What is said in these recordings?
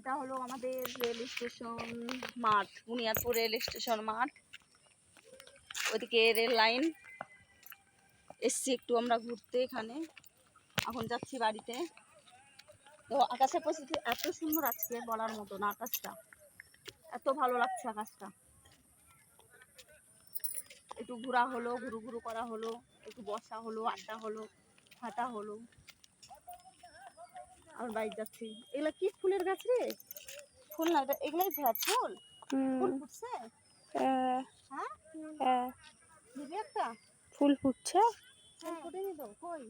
এটা হলো আমাদের রেল স্টেশন মাঠ বুনিয়াদপুর রেল স্টেশন মাঠ। ওইদিকে রেল লাইন। এসছি একটু আমরা ঘুরতে এখানে। এখন যাচ্ছি বাড়িতে। তো আকাশের পরিস্থিতি এত সুন্দর আজকে বলার মতো না আকাশটা। এত ভালো লাগছে আকাশটা। একটু ঘোরা হলো, ঘুরু ঘুরু করা হলো, একটু বসা হলো, আড্ডা হলো, হাঁটা হলো। আমার বাড়ি যাচ্ছি। এগুলা কি ফুলের গাছ রে? ফুল না এটা এগুলাই ভ্যাট ফুল? ফুল ফুটছে? হ্যাঁ? দিবি একটা? ফুল ফুটছে? ফুল ফুটেনি তো কই?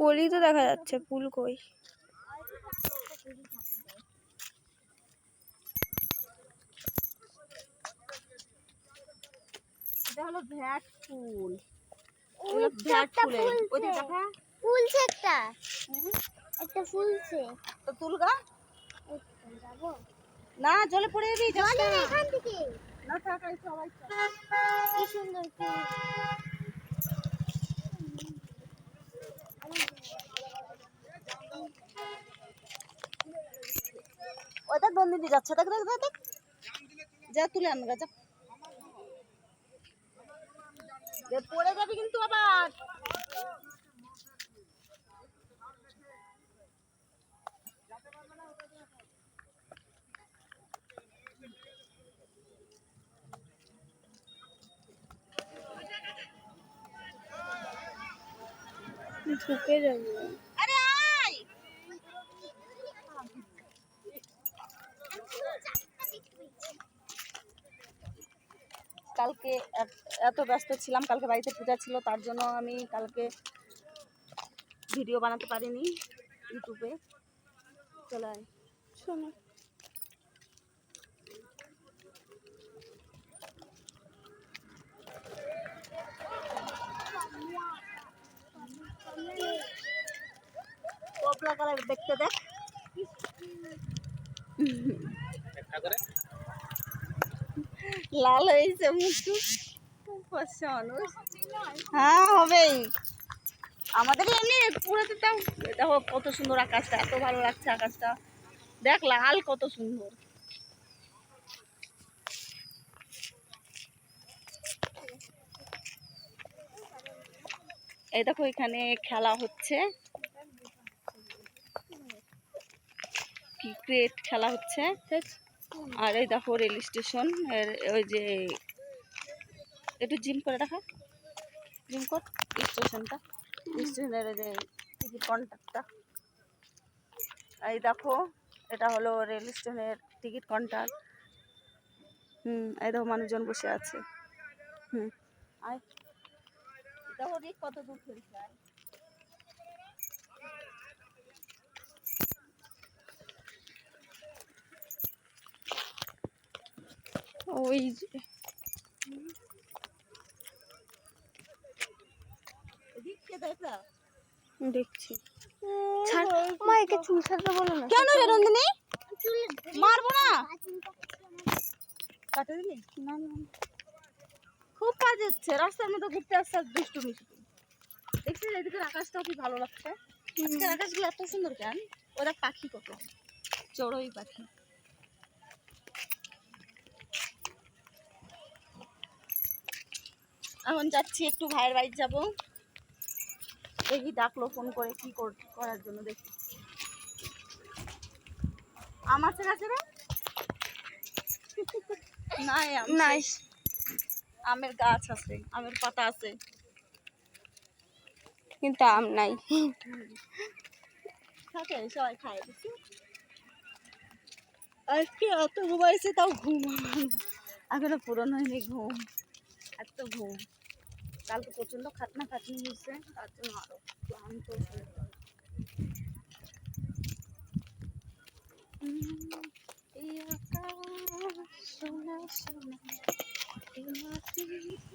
কলি তো দেখা যাচ্ছে ফুল কই? এটা হলো ভ্যাট ফুল। এগুলো ভ্যাট ফুলের। ওই দেখা? ফুলছে একটা। একটা ফুলছে তো তুলগা যাব? না জলে পড়ে যাবি না। এখান থেকে। না থাক এই সবাই কি সুন্দর ফুল। দেখ বন্দিদি যাচ্ছে দেখ দেখ দেখ যা তুলে আন গা যা। পড়ে যাবি কিন্তু আবার। ঢুকে যাব। আরে আয়! কালকে এত- এত ব্যস্ত ছিলাম কালকে বাড়িতে পূজা ছিল তার জন্য আমি কালকে ভিডিও বানাতে পারিনি ইউটিউবে। চলে আয়। শোনো। কালার দেখতে দেখ। লাল হয়েছে মানুষ। হ্যাঁ হবেই। আমাদের এমনি পুরোতে দেখো কত সুন্দর আকাশটা এত ভালো লাগছে আকাশটা। দেখ লাল কত সুন্দর। এই দেখো এখানে খেলা হচ্ছে। ক্রিকেট খেলা হচ্ছে। আর এই দেখো রেল স্টেশন, এর ওই যে একটু জিম করে রাখা। জিম কর স্টেশনটা। স্টেশনের যে টিকিট কাউন্টারটা। এই দেখো, এটা হলো রেল স্টেশনের টিকিট কাউন্টার। হুম, এই দেখো মানুষজন বসে আছে। হুম, আয়। দেখো কত দূর ফেলছে ওই যে। দেখছি। ছাড়। মা একে চুল ছাড়তে বলো না। কেন রে নন্দিনী মারবো না? কাটে দিলি? না না। খুব হচ্ছে রাস্তার মধ্যে ঘুরতে আসছে আর দুষ্টু মিষ্টি দেখছিস এদিকে আকাশটাও কি ভালো লাগছে। আজকের আকাশগুলো এত সুন্দর কেন? ওরা পাখি কত? চড়ুই পাখি। এখন যাচ্ছি একটু ভাইয়ের বাড়ি যাব। দেখি ডাকলো ফোন করে কি কর- করার জন্য দেখি। আমার আছে রে নাই। নাইস আমের গাছ আছে আমের পাতা আছে। কিন্তু আম নাই। থাকে সবাই খায় আজকে এত ঘুমাইছে তাও ঘুম এখনও পূরণ হয়নি ঘুম। এত ঘুম। কালকে প্রচণ্ড খাটনা খাটনি হয়েছে তার জন্য আরও ক্লান্ত সোনা সোনা এই মাটি সোনা। হ্যাঁ। ভালোই লাগছে রাস্তা রাস্তা এই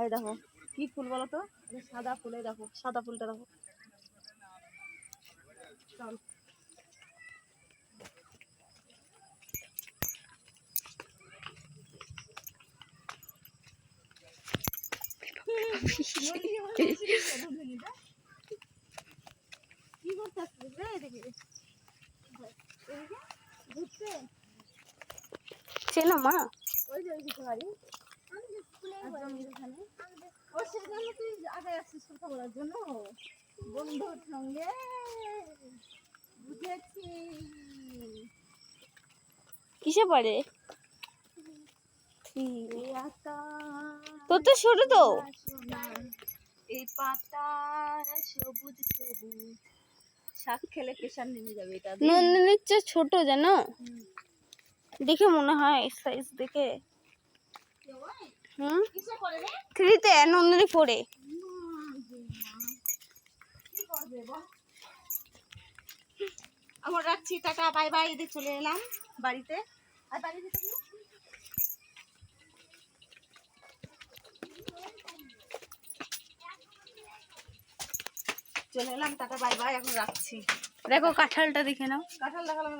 এই দেখো কি ফুল বলো তো? সাদা ফুল এই দেখো সাদা ফুলটা দেখো। চল। কি করতেছিস রে চেনো মা? ওই যে ওইদিকে বাড়ি এখানে। ও সেজন্য তুই আগে আসছিস কথা বলার জন্য। বন্ধুর সঙ্গে। বুঝেছি। কিসে পারে তোর তো ছোট তো। এই পাতা সবুজ সবুজ। শাক খেলে প্রেশার নেমে যাবে এটা নন্দিনীর চেয়ে ছোট জানো দেখে মনে হয় সাইজ দেখে? হুম? থ্রিতে নন্দিনী ফোরে। আমার রাখছি টাটা বাই বাই এদের চলে এলাম বাড়িতে। আর বাড়িতে চলে এলাম টাটা বাই বাই এখন রাখছি। দেখো কাঁঠালটা দেখে নাও। কাঁঠাল দেখালাম